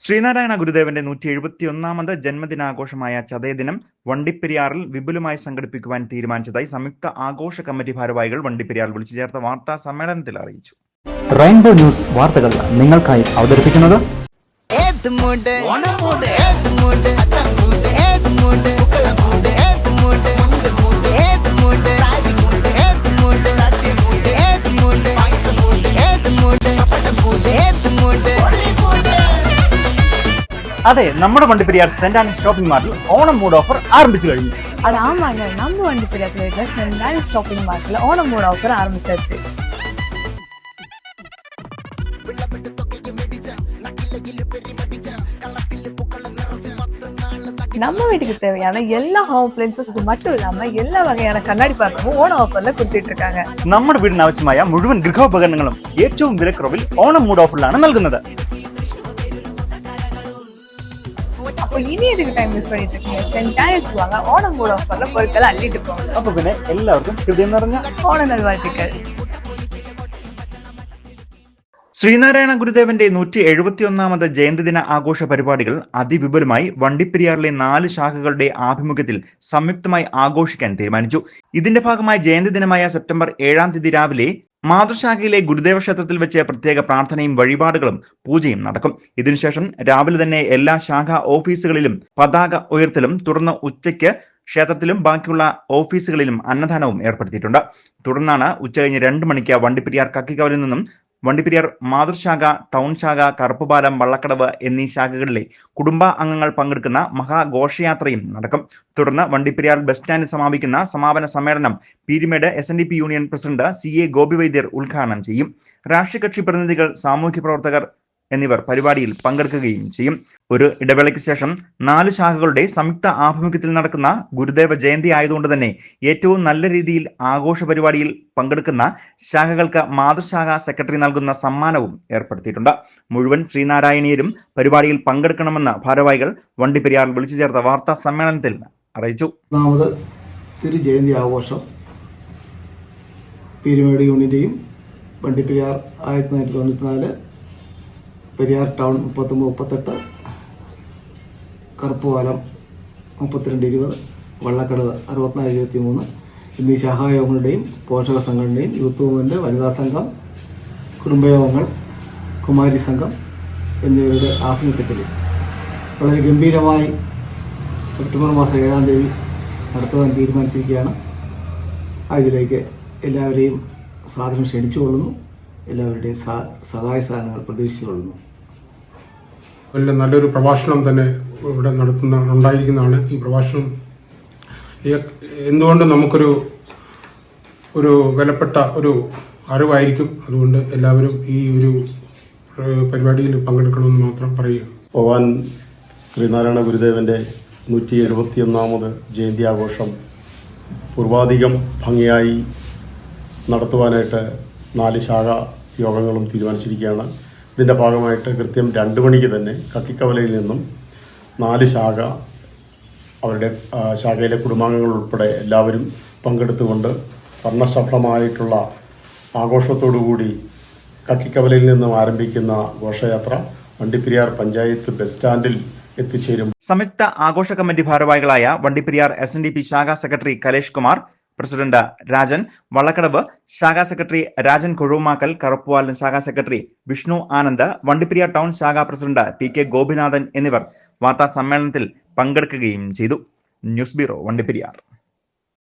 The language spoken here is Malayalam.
ശ്രീനാരായണ ഗുരുദേവന്റെ നൂറ്റി എഴുപത്തി ഒന്നാമത് ജന്മദിനാഘോഷമായ ചതയദിനം വണ്ടിപ്പെരിയാറിൽ വിപുലമായി സംഘടിപ്പിക്കുവാൻ തീരുമാനിച്ചതായി സംയുക്ത ആഘോഷ കമ്മിറ്റി ഭാരവാഹികൾ വണ്ടിപ്പെരിയാറിൽ വിളിച്ചു ചേർത്ത വാർത്താ സമ്മേളനത്തിൽ അറിയിച്ചു. റെയിൻബോ ന്യൂസ് വാർത്തകൾ നിങ്ങൾക്കായി അവതരിപ്പിക്കുന്നത് ഏത് അതെ നമ്മുടെ വണ്ടിപ്പെരിയാർ സെന്റ് ആൻഡ് ഷോപ്പിംഗ് മാർട്ടിൽ ഓണം മൂഡ് ഓഫർ ആരംഭിച്ചു കഴിഞ്ഞു அட ஆமாங்க நம்ம வண்டி பெரியாத்துல இருக்கிற சென்டான் ஷாப்பிங் மார்ட்ல ஓணம் மூட ஆஃபர் ஆரம்பிச்சாச்சு நம்ம வீட்டுக்கு தேவையான எல்லா ஹோம் அப்ளைன்சஸ் மட்டும் இல்லாம எல்லா வகையான கண்ணாடி பாத்திரமும் ஓணம் ஆஃபர்ல கொடுத்துட்டு இருக்காங்க നമ്മുടെ വീടിന് ആവശ്യമായ മുഴുവൻ ഗൃഹോപകരണങ്ങളും ഏറ്റവും വിലക്കുറവിൽ ഓണം മൂഡ് ഓഫറിലാണ് നൽകുന്നത് അപ്പോൾ ഇനിയൊരു ടൈം വേസ്റ്റ് പണിയിട്ടിരിക്കുന്ന സെന്റായിൽസ് വാങ്ങാൻ ഓണം കൂടെ ഓഫറിൽ പൊരുത്തൽ അല്ലിട്ട് പോകും അപ്പൊ പിന്നെ എല്ലാവർക്കും ഹൃദയം നിറഞ്ഞ ഓണം നൽവാഴ്ത്തിക്കൾ. ശ്രീനാരായണ ഗുരുദേവന്റെ നൂറ്റി എഴുപത്തിയൊന്നാമത് ജയന്തിദിന ആഘോഷ പരിപാടികൾ അതിവിപുലമായി വണ്ടിപ്പെരിയാറിലെ നാല് ശാഖകളുടെ ആഭിമുഖ്യത്തിൽ സംയുക്തമായി ആഘോഷിക്കാൻ തീരുമാനിച്ചു. ഇതിന്റെ ഭാഗമായി ജയന്തി ദിനമായ സെപ്റ്റംബർ ഏഴാം തീയതി രാവിലെ മാതൃശാഖയിലെ ഗുരുദേവ ക്ഷേത്രത്തിൽ വെച്ച് പ്രത്യേക പ്രാർത്ഥനയും വഴിപാടുകളും പൂജയും നടക്കും. ഇതിനുശേഷം രാവിലെ തന്നെ എല്ലാ ശാഖാ ഓഫീസുകളിലും പതാക ഉയർത്തലും തുടർന്ന് ഉച്ചയ്ക്ക് ക്ഷേത്രത്തിലും ബാക്കിയുള്ള ഓഫീസുകളിലും അന്നദാനവും ഏർപ്പെടുത്തിയിട്ടുണ്ട്. തുടർന്നാണ് ഉച്ചകഴിഞ്ഞ് രണ്ട് മണിക്ക് വണ്ടിപ്പെരിയാർ കക്കിക്കവലിൽ നിന്നും വണ്ടിപ്പെരിയാർ മാതൃശാഖ ടൗൺ ശാഖ കറുപ്പുപാലം വള്ളക്കടവ് എന്നീ ശാഖകളിലെ കുടുംബ അംഗങ്ങൾ പങ്കെടുക്കുന്ന മഹാഘോഷയാത്രയും നടക്കും. തുടർന്ന് വണ്ടിപ്പെരിയാർ ബസ് സ്റ്റാൻഡിൽ സമാപിക്കുന്ന സമാപന സമ്മേളനം Peermade S union president C A Gopivaidyar ഉദ്ഘാടനം ചെയ്യും. രാഷ്ട്രീയ കക്ഷി പ്രതിനിധികൾ സാമൂഹ്യ പ്രവർത്തകർ എന്നിവർ പരിപാടിയിൽ പങ്കെടുക്കുകയും ചെയ്യും. ഒരു ഇടവേളയ്ക്ക് ശേഷം നാല് ശാഖകളുടെ സംയുക്ത ആഭിമുഖ്യത്തിൽ നടക്കുന്ന ഗുരുദേവ ജയന്തി ആയതുകൊണ്ട് തന്നെ ഏറ്റവും നല്ല രീതിയിൽ ആഘോഷ പരിപാടിയിൽ പങ്കെടുക്കുന്ന ശാഖകൾക്ക് മാതൃശാഖ സെക്രട്ടറി നൽകുന്ന സമ്മാനവും ഏർപ്പെടുത്തിയിട്ടുണ്ട്. മുഴുവൻ ശ്രീനാരായണീയരും പരിപാടിയിൽ പങ്കെടുക്കണമെന്ന് ഭാരവാഹികൾ വണ്ടിപ്പെരിയാറിൽ വിളിച്ചു ചേർത്ത വാർത്താ സമ്മേളനത്തിൽ അറിയിച്ചു. തിരുജയന്തി ആഘോഷം. പീരുമേട് യൂണിന്റെയും വണ്ടിപ്പെരിയാർ ആയിരത്തി തൊള്ളായിരത്തി തൊണ്ണൂറ്റിനാല് പെരിയാർ ടൗൺ മുപ്പത്തൊമ്പത് മുപ്പത്തെട്ട് കറുപ്പുപാലം മുപ്പത്തിരണ്ട് ഇരുപത് വള്ളക്കടവ് അറുപത്തിനാല് ഇരുപത്തി മൂന്ന് എന്നീ ശാഖായോഗങ്ങളുടെയും പോഷക സംഘങ്ങളുടെയും യൂത്ത് മൂവ്മെന്റ് വനിതാ സംഘം കുടുംബയോഗങ്ങൾ കുമാരി സംഘം എന്നിവരുടെ ആഭിമുഖ്യത്തിൽ വളരെ ഗംഭീരമായി സെപ്റ്റംബർ മാസം ഏഴാം തീയതി നടത്തുവാൻ തീരുമാനിച്ചിരിക്കുകയാണ്. അതിലേക്ക് എല്ലാവരെയും സാധനം ക്ഷണിച്ചുകൊള്ളുന്നു. എല്ലാവരുടെയും സഹ സഹായ സാധനങ്ങൾ പ്രതീക്ഷിച്ചുകൊള്ളുന്നു. വലിയ നല്ലൊരു പ്രഭാഷണം തന്നെ ഇവിടെ നടത്തുന്ന ഉണ്ടായിരിക്കുന്നതാണ് ഈ പ്രഭാഷണം. എന്തുകൊണ്ട് നമുക്കൊരു ഒരു വിലപ്പെട്ട ഒരു അറിവായിരിക്കും? അതുകൊണ്ട് എല്ലാവരും ഈ ഒരു പരിപാടിയിൽ പങ്കെടുക്കണമെന്ന് മാത്രം പറയുക. ഭഗവാൻ ശ്രീനാരായണ ഗുരുദേവന്റെ നൂറ്റി എഴുപത്തിയൊന്നാമത് ജയന്തി ആഘോഷം പൂർവാധികം ഭംഗിയായി നടത്തുവാനായിട്ട് നാല് ശാഖ യോഗങ്ങളും തീരുമാനിച്ചിരിക്കുകയാണ്. ഇതിന്റെ ഭാഗമായിട്ട് കൃത്യം രണ്ട് മണിക്ക് തന്നെ കക്കിക്കവലയിൽ നിന്നും നാല് ശാഖ അവരുടെ ശാഖയിലെ കുടുംബാംഗങ്ങൾ ഉൾപ്പെടെ എല്ലാവരും പങ്കെടുത്തുകൊണ്ട് വർണസഫലമായിട്ടുള്ള ആഘോഷത്തോടുകൂടി കക്കിക്കവലയിൽ നിന്നും ആരംഭിക്കുന്ന ഘോഷയാത്ര വണ്ടിപ്പെരിയാർ പഞ്ചായത്ത് ബസ് സ്റ്റാൻഡിൽ എത്തിച്ചേരും. സംയുക്ത ആഘോഷ കമ്മിറ്റി ഭാരവാഹികളായ Vandiperiyar S N D P ശാഖാ സെക്രട്ടറി കലേഷ് കുമാർ പ്രസിഡന്റ് രാജൻ വള്ളക്കടവ് ശാഖാ സെക്രട്ടറി രാജൻ കൊഴുമാക്കൽ കറുപ്പുവാലൻ ശാഖാ സെക്രട്ടറി വിഷ്ണു ആനന്ദ് വണ്ടിപ്രിയ ടൗൺ ശാഖാ പ്രസിഡന്റ് പി കെ ഗോപിനാഥൻ എന്നിവർ വാർത്താ സമ്മേളനത്തിൽ പങ്കെടുക്കുകയും ചെയ്തു. News bureau Vandiperiyar.